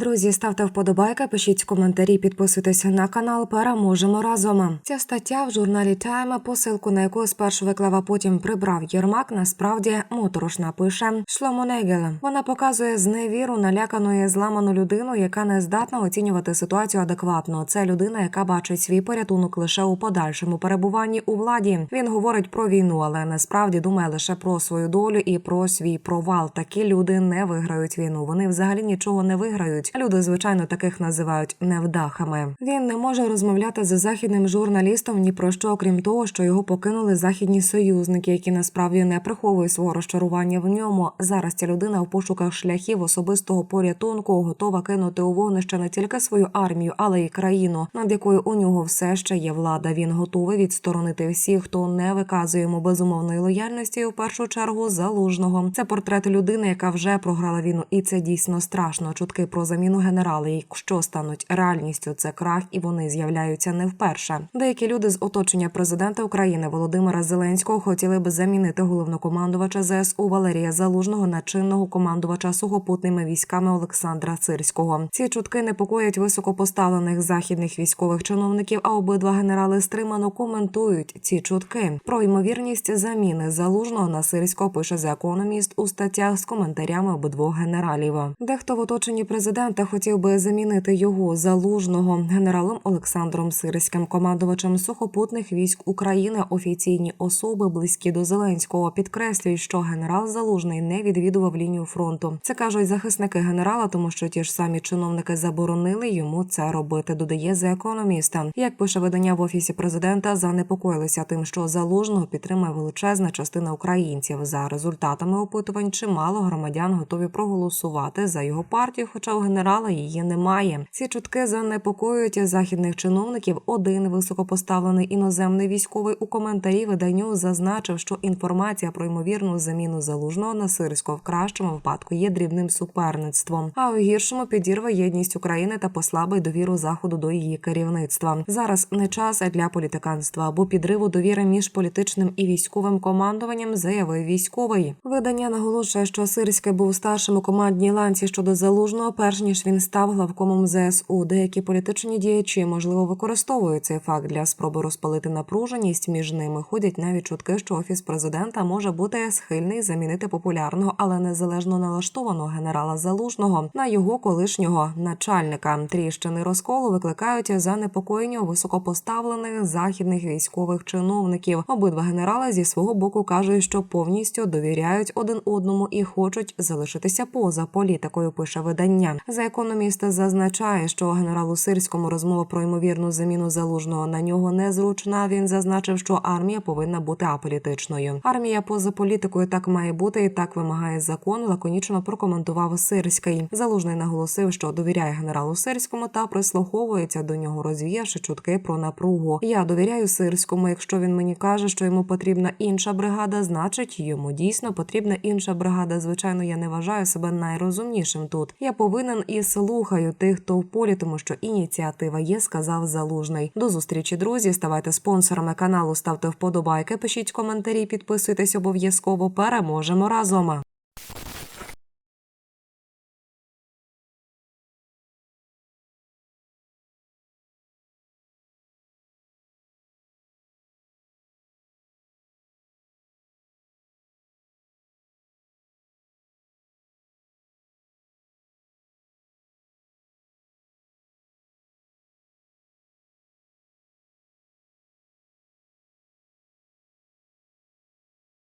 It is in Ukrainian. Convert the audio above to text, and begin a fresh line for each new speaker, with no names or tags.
Друзі, ставте вподобайки, пишіть коментарі, підписуйтесь на канал. Переможемо разом. Ця стаття в журналі Time, посилку на яку спершу виклав, а потім прибрав Єрмак. Насправді моторошна пише Негел. Вона показує зневіру налякану і зламану людину, яка не здатна оцінювати ситуацію адекватно. Це людина, яка бачить свій порятунок лише у подальшому перебуванні у владі. Він говорить про війну, але насправді думає лише про свою долю і про свій провал. Такі люди не виграють війну. Вони взагалі нічого не виграють. Люди, звичайно, таких називають невдахами. Він не може розмовляти з західним журналістом ні про що, окрім того, що його покинули західні союзники, які насправді не приховують свого розчарування в ньому. Зараз ця людина в пошуках шляхів особистого порятунку готова кинути у вогнище не тільки свою армію, але й країну, над якою у нього все ще є влада. Він готовий відсторонити всіх, хто не виказує йому безумовної лояльності. В першу чергу залужного. Це портрет людини, яка вже програла війну, і це дійсно страшно. Чутки про заміну генерала, якщо стануть реальністю, це крах, і вони з'являються не вперше. Деякі люди з оточення президента України Володимира Зеленського хотіли б замінити головнокомандувача ЗСУ Валерія Залужного на чинного командувача сухопутними військами Олександра Цирського. Ці чутки непокоять високопоставлених західних військових чиновників. А обидва генерали стримано коментують ці чутки. Про ймовірність заміни залужного на Сирського пише The Economist у статтях з коментарями обидвох генералів. Дехто в оточенні президента хотів би замінити його залужного генералом Олександром Сирським, командувачем сухопутних військ України. Офіційні особи близькі до Зеленського підкреслюють, що генерал Залужний не відвідував лінію фронту. Це кажуть захисники генерала, тому що ті ж самі чиновники заборонили йому це робити. Додає The Economist. Як пише видання в офісі президента, занепокоїлися тим, що залужного підтримує величезна частина українців. За результатами опитувань чимало громадян готові проголосувати за його партію, хоча у генерала її немає. Ці чутки занепокоюють західних чиновників. Один високопоставлений іноземний військовий у коментарі виданню зазначив, що інформація про ймовірну заміну залужного на сирського в кращому випадку є дрібним суперництвом, а у гіршому підірве єдність України та послабить довіру заходу до її керівництва. Зараз не час для політиканства або підриву довіри між політичним і військовим командуванням, заявив військовий. Видання наголошує, що Сирський був старшим у командній ланці щодо залужного, перш ніж він став главкомом ЗСУ. Деякі політичні діячі можливо використовують цей факт для спроби розпалити напруженість між ними. Ходять навіть чутки, що офіс президента може бути схильний замінити популярного, але незалежно налаштованого генерала Залужного на його колишнього начальника. Тріщини розколу викликають занепокоєння високопоставлених західних військових чиновників. Обидва генерали зі свого боку кажуть, що повністю довіряють один одному і хочуть залишитися поза політикою. Пише видання. За економіст зазначає, що генералу Сирському розмова про ймовірну заміну залужного на нього незручна. Він зазначив, що армія повинна бути аполітичною. Армія поза політикою так має бути і так вимагає закон. Лаконічно прокоментував Сирський. Залужний наголосив, що довіряє генералу Сирському та прислуховується до нього, розвіявши чутки про напругу. Я довіряю Сирському. Якщо він мені каже, що йому потрібна інша бригада, значить йому дійсно потрібна інша бригада. Звичайно, я не вважаю себе найрозумнішим тут. Я повинен і слухаю тих, хто в полі, тому що ініціатива є, сказав залужний. До зустрічі, друзі. Ставайте спонсорами каналу, ставте вподобайки, пишіть коментарі, підписуйтесь обов'язково. Переможемо разом.